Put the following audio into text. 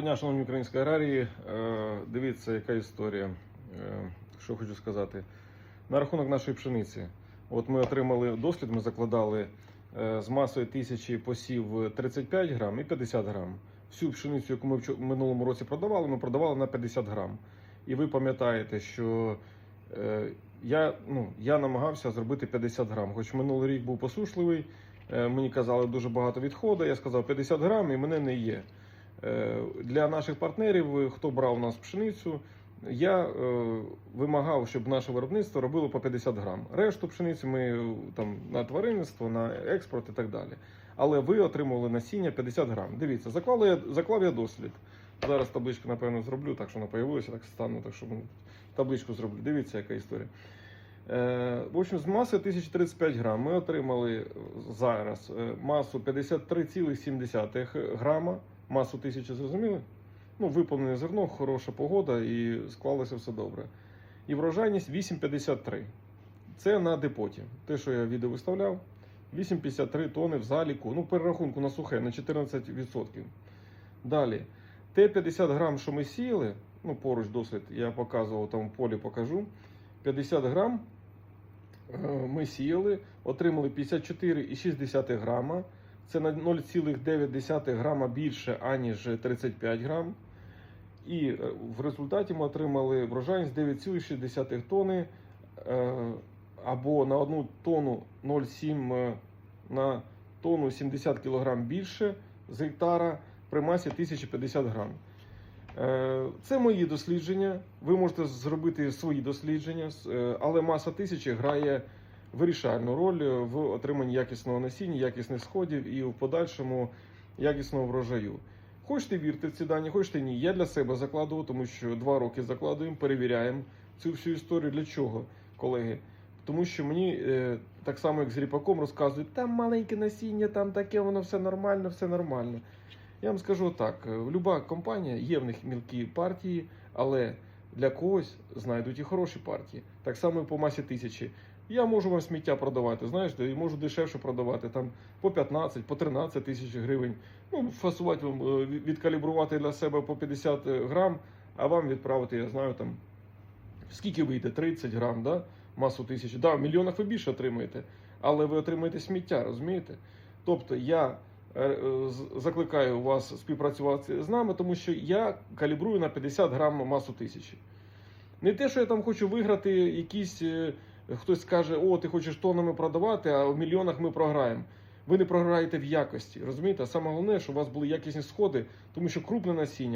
Дня, шановні українські аграрії. Е, Дивіться, яка історія. Е, Що хочу сказати. На рахунок нашої пшениці. От ми отримали дослід, ми закладали е, з масою тисячі посів 35 грам і 50 грам. Всю пшеницю, яку ми в минулому році продавали, ми продавали на 50 грам. І ви пам'ятаєте, що я, ну, я намагався зробити 50 грам. Хоч минулий рік був посушливий, мені казали дуже багато відходу. Я сказав 50 грам і мене не є. Е, Для наших партнерів, е, хто брав у нас пшеницю, я е, вимагав, щоб наше виробництво робило по 50 грам. Решту пшениці ми там на тваринництво, на експорт і так далі. Але ви отримували насіння 50 грам. Дивіться, заклав я, заклав я дослід. Зараз табличку, напевно, зроблю, так що вона появилася, так стану, так що табличку зроблю. Дивіться, яка історія. В общем, з маси 1035 грам ми отримали зараз масу 53,7 грама. Масу 1000 зрозуміли? Ну, виповнене зерно, хороша погода і склалося все добре. І врожайність 8,53. Це на депоті. Те, що я відео виставляв, 8,53 тони в заліку. Ну, перерахунку на сухе на 14%. Далі. Те 50 грам, що ми сіяли, ну поруч досвід, я показував там в полі покажу. 50 грам е, ми сіяли, отримали 54,6 грама. Це на 0,9 грама більше, аніж 35 грам. І е, в результаті ми отримали врожайність 9,6 тони е, або на одну тонну 0,7 е, на тонну 70 кг більше з гектара при масі 1050 грам. Це мої дослідження. Ви можете зробити свої дослідження, але маса тисячі грає вирішальну роль в отриманні якісного насіння, якісних сходів і в подальшому якісного врожаю. Хочете вірте в ці дані, хочете ні. Я для себе закладував, тому що два роки закладуємо, перевіряємо цю всю історію. Для чого, колеги? Тому що мені е, так само, як з ріпаком, розказують, там маленьке насіння, там таке, воно все нормально, все нормально. Я вам скажу так: е, люба компанія є в них мілкі партії, але для когось знайдуть і хороші партії. Так само і по масі тисячі. Я можу вам сміття продавати, знаєш, і можу дешевше продавати там по 15, по 13 тисяч гривень. Ну, фасувати вам, е, відкалібрувати для себе по 50 грам, а вам відправити, я знаю, там скільки вийде? 30 грам, да? масу тисячі. Да, в мільйонах ви більше отримаєте, але ви отримаєте сміття, розумієте? Тобто я е, е, закликаю вас співпрацювати з нами, тому що я калібрую на 50 грам масу тисячі. Не те, що я там хочу виграти якісь. Хтось скаже, о, ти хочеш тоннами продавати, а в мільйонах ми програємо. Ви не програєте в якості, розумієте? А саме головне, щоб у вас були якісні сходи, тому що крупне насіння.